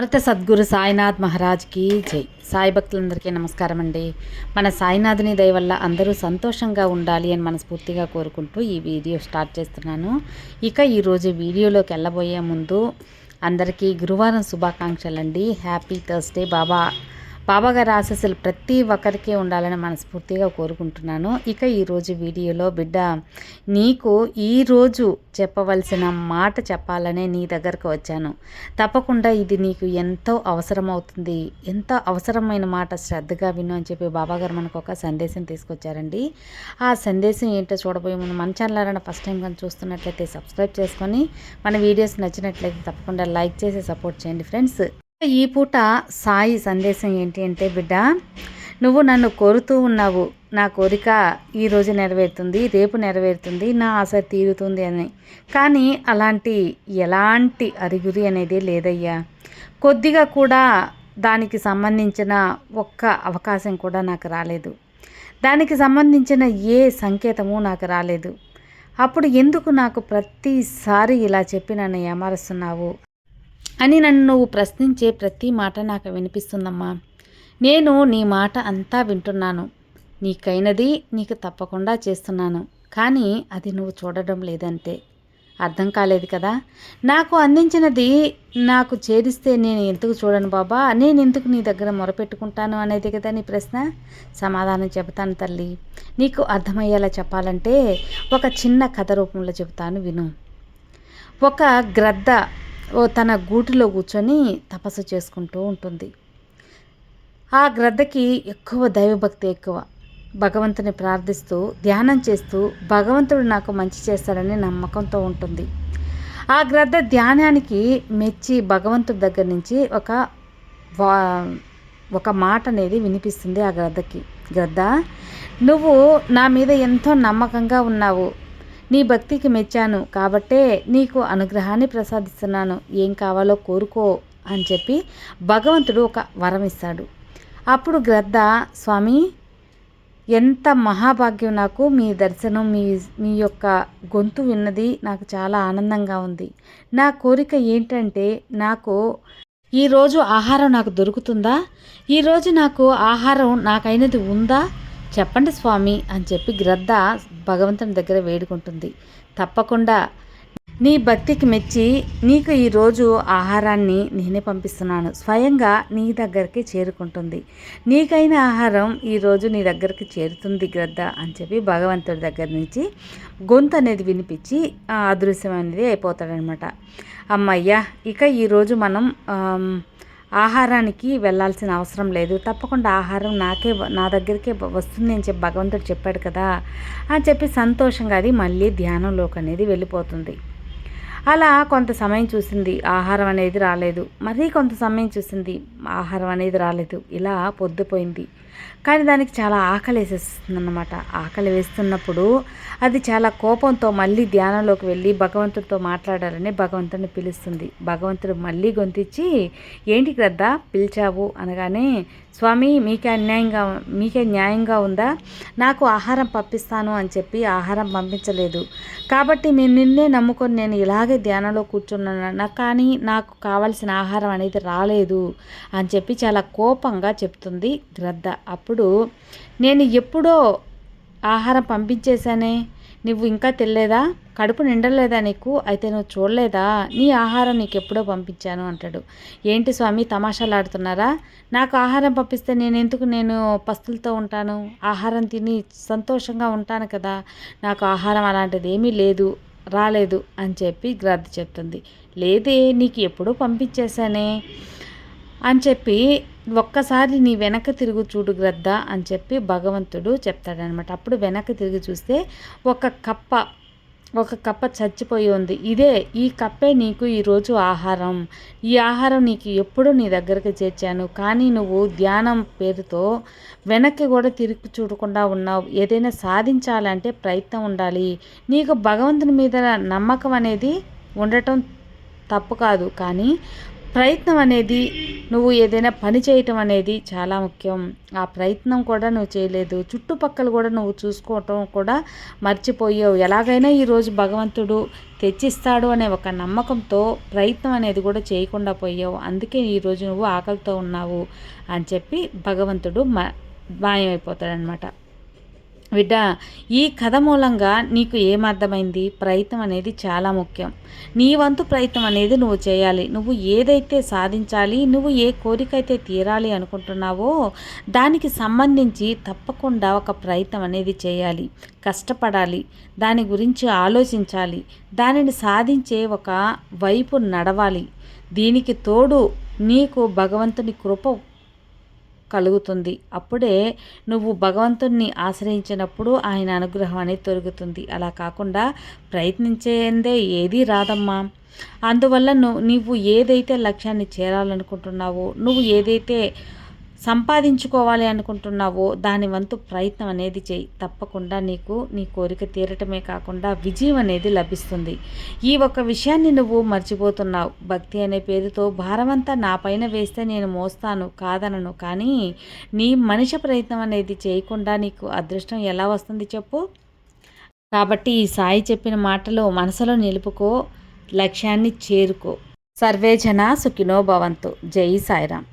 భారత సద్గురు సాయినాథ్ మహారాజ్కి జై. సాయి భక్తులందరికీ నమస్కారం అండి మన సాయినాథుని దయ వల్ల అందరూ సంతోషంగా ఉండాలి అని మనస్ఫూర్తిగా కోరుకుంటూ ఈ వీడియో స్టార్ట్ చేస్తున్నాను. ఇక ఈరోజు వీడియోలోకి వెళ్ళబోయే ముందు అందరికీ గురువారం శుభాకాంక్షలు అండి హ్యాపీ థర్స్డే బాబా. బాబాగారి ఆశస్సులు ప్రతి ఒక్కరికి ఉండాలని మనస్ఫూర్తిగా కోరుకుంటున్నాను. ఇక ఈరోజు వీడియోలో బిడ్డ నీకు ఈరోజు చెప్పవలసిన మాట చెప్పాలనే నీ దగ్గరకు వచ్చాను. తప్పకుండా ఇది నీకు ఎంతో అవసరమవుతుంది. ఎంత అవసరమైన మాట శ్రద్ధగా విను అని చెప్పి బాబాగారు మనకు ఒక సందేశం తీసుకొచ్చారండి. ఆ సందేశం ఏంటో చూడబోయే ముందు మన ఛానల్ ఫస్ట్ టైం కానీ చూస్తున్నట్లయితే సబ్స్క్రైబ్ చేసుకొని మన వీడియోస్ నచ్చినట్లయితే తప్పకుండా లైక్ చేసి సపోర్ట్ చేయండి ఫ్రెండ్స్. ఈ పూట సాయి సందేశం ఏంటి అంటే బిడ్డ నువ్వు నన్ను కోరుతూ ఉన్నావు. నా కోరిక ఈరోజు నెరవేరుతుంది రేపు నెరవేరుతుంది నా ఆశ తీరుతుంది అని. కానీ అలాంటి ఎలాంటి అరిగురి అనేది లేదయ్యా. కొద్దిగా కూడా దానికి సంబంధించిన ఒక్క అవకాశం కూడా నాకు రాలేదు. దానికి సంబంధించిన ఏ సంకేతము నాకు రాలేదు. అప్పుడు ఎందుకు నాకు ప్రతిసారి ఇలా చెప్పి నన్ను ఏమారుస్తున్నావు? అని నన్ను నువ్వు ప్రశ్నించే ప్రతి మాట నాకు వినిపిస్తుందమ్మా. నేను నీ మాట అంతా వింటున్నాను. నీకైనది నీకు తప్పకుండా చేస్తున్నాను. కానీ అది నువ్వు చూడడం లేదంతే. అర్థం కాలేదు కదా? నాకు అందించినది నాకు చేరిస్తే నేను ఎందుకు చూడను బాబా? నేను ఎందుకు నీ దగ్గర మొరపెట్టుకుంటాను అనేది కదా నీ ప్రశ్న? సమాధానం చెబుతాను తల్లి. నీకు అర్థమయ్యేలా చెప్పాలంటే ఒక చిన్న కథ రూపంలో చెబుతాను విను. ఒక గ్రద్ద తన గూటిలో కూర్చొని తపస్సు చేసుకుంటూ ఉంటుంది. ఆ గ్రద్దకి ఎక్కువ దైవభక్తి ఎక్కువ. భగవంతుని ప్రార్థిస్తూ ధ్యానం చేస్తూ భగవంతుడు నాకు మంచి చేస్తాడని నమ్మకంతో ఉంటుంది. ఆ గ్రద్ద ధ్యానానికి మెచ్చి భగవంతుడి దగ్గర నుంచి ఒక వా ఒక మాట అనేది వినిపిస్తుంది ఆ గ్రద్దకి. గ్రద్ద నువ్వు నా మీద ఎంతో నమ్మకంగా ఉన్నావు. నీ భక్తికి మెచ్చాను కాబట్టే నీకు అనుగ్రహాన్ని ప్రసాదిస్తున్నాను. ఏం కావాలో కోరుకో అని చెప్పి భగవంతుడు ఒక వరం ఇస్తాడు. అప్పుడు గ్రద్ద స్వామి ఎంత మహాభాగ్యం నాకు. మీ దర్శనం మీ మీ యొక్క గొంతు విన్నది నాకు చాలా ఆనందంగా ఉంది. నా కోరిక ఏంటంటే నాకు ఈరోజు ఆహారం నాకు దొరుకుతుందా? ఈరోజు నాకు ఆహారం నాకైనది ఉందా? చెప్పండి స్వామి అని చెప్పి గ్రద్ద భగవంతుని దగ్గర వేడుకుంటుంది. తప్పకుండా నీ భక్తికి మెచ్చి నీకు ఈరోజు ఆహారాన్ని నేనే పంపిస్తున్నాను. స్వయంగా నీ దగ్గరికి చేరుకుంటుంది. నీకైన ఆహారం ఈరోజు నీ దగ్గరికి చేరుతుంది గ్రద్ద అని చెప్పి భగవంతుడి దగ్గర నుంచి గొంతు అనేది వినిపించి అదృశ్యం అనేది అయిపోతాడనమాట. అమ్మయ్యా ఇక ఈరోజు మనం ఆహారానికి వెళ్ళాల్సిన అవసరం లేదు. తప్పకుండా ఆహారం నాకే నా దగ్గరికే వస్తుంది అని చెప్పి భగవంతుడు చెప్పాడు కదా. అని చెప్పి సంతోషంగా అది మళ్ళీ ధ్యానంలోకి అనేది వెళ్ళిపోతుంది. అలా కొంత సమయం చూసింది. ఆహారం అనేది రాలేదు. మరీ కొంత సమయం చూసింది. ఆహారం అనేది రాలేదు. ఇలా పొద్దుపోయింది. కానీ దానికి చాలా ఆకలి వేసేస్తుంది అన్నమాట ఆకలి వేస్తున్నప్పుడు అది చాలా కోపంతో మళ్ళీ ధ్యానంలోకి వెళ్ళి భగవంతుడితో మాట్లాడాలని భగవంతుడిని పిలుస్తుంది. భగవంతుడు మళ్ళీ గొంతిచ్చి ఏంటి గ్రద్ద పిలిచావు అనగానే స్వామి మీకే అన్యాయంగా మీకే న్యాయంగా ఉందా? నాకు ఆహారం పంపిస్తాను అని చెప్పి ఆహారం పంపించలేదు. కాబట్టి నేను నిన్నే నమ్ముకొని నేను ఇలాగే ధ్యానంలో కూర్చున్నాను కానీ నాకు కావలసిన ఆహారం అనేది రాలేదు అని చెప్పి చాలా కోపంగా చెప్తుంది గ్రద్ద. అప్పుడు నేను ఎప్పుడో ఆహారం పంపించేశానే నువ్వు ఇంకా తెల్లేదా కడుపు నిండలేదా నీకు? అయితే నువ్వు చూడలేదా? నీ ఆహారం నీకు ఎప్పుడో పంపించాను అంటాడు. ఏంటి స్వామి తమాషాలు ఆడుతున్నారా? నాకు ఆహారం పంపిస్తే నేను ఎందుకు నేను పస్తులతో ఉంటాను? ఆహారం తిని సంతోషంగా ఉంటాను కదా. నాకు ఆహారం అలాంటిది ఏమీ లేదు రాలేదు అని చెప్పి గ్రద్ద చెప్తుంది. లేదే నీకు ఎప్పుడో పంపించేశానే. అని చెప్పి ఒక్కసారి నీ వెనక తిరుగు చూడు గ్రద్ద అని చెప్పి భగవంతుడు చెప్తాడనమాట. అప్పుడు వెనక తిరిగి చూస్తే ఒక కప్ప ఒక కప్ప చచ్చిపోయి ఉంది. ఇదే ఈ కప్పే నీకు ఈరోజు ఆహారం. ఈ ఆహారం నీకు ఎప్పుడూ నీ దగ్గరికి చేర్చాను. కానీ నువ్వు ధ్యానం పేరుతో వెనక్కి కూడా తిరిగి చూడకుండా ఉన్నావు. ఏదైనా సాధించాలంటే ప్రయత్నం ఉండాలి. నీకు భగవంతుని మీద నమ్మకం అనేది ఉండటం తప్పు కాదు. కానీ ప్రయత్నం అనేది నువ్వు ఏదైనా పని చేయటం అనేది చాలా ముఖ్యం. ఆ ప్రయత్నం కూడా నువ్వు చేయలేదు. చుట్టుపక్కల కూడా నువ్వు చూసుకోవటం కూడా మర్చిపోయావు. ఎలాగైనా ఈరోజు భగవంతుడు తెచ్చిస్తాడు అనే ఒక నమ్మకంతో ప్రయత్నం అనేది కూడా చేయకుండా పోయావు. అందుకే ఈరోజు నువ్వు ఆకలితో ఉన్నావు అని చెప్పి భగవంతుడు మాయమైపోతాడనమాట బిడ్డ ఈ కథ మూలంగా నీకు ఏమర్థమైంది? ప్రయత్నం అనేది చాలా ముఖ్యం. నీ వంతు ప్రయత్నం అనేది నువ్వు చేయాలి. నువ్వు ఏదైతే సాధించాలి నువ్వు ఏ కోరిక అయితే తీరాలి అనుకుంటున్నావో దానికి సంబంధించి తప్పకుండా ఒక ప్రయత్నం అనేది చేయాలి. కష్టపడాలి. దాని గురించి ఆలోచించాలి. దానిని సాధించే ఒక వైపు నడవాలి. దీనికి తోడు నీకు భగవంతుని కృప కలుగుతుంది. అప్పుడే నువ్వు భగవంతుణ్ణి ఆశ్రయించినప్పుడు ఆయన అనుగ్రహం అనేది దొరుకుతుంది అలా కాకుండా ప్రయత్నించేందే ఏదీ రాదమ్మా. అందువల్ల నువ్వు నీవు ఏదైతే లక్ష్యాన్ని చేరాలనుకుంటున్నావో నువ్వు ఏదైతే సంపాదించుకోవాలి అనుకుంటున్నావో దాని వంతు ప్రయత్నం అనేది చేయి. తప్పకుండా నీకు నీ కోరిక తీరటమే కాకుండా విజయం అనేది లభిస్తుంది. ఈ ఒక్క విషయాన్ని నువ్వు మర్చిపోతున్నావు. భక్తి అనే పేరుతో భారమంతా నా పైన వేస్తే నేను మోస్తాను కాదనను. కానీ నీ మనిషి ప్రయత్నం అనేది చేయకుండా నీకు అదృష్టం ఎలా వస్తుంది చెప్పు. కాబట్టి ఈ సాయి చెప్పిన మాటలు మనసులో నిలుపుకో లక్ష్యాన్ని చేరుకో. సర్వేజన సుఖినో భవంతు. జై సాయిరామ్.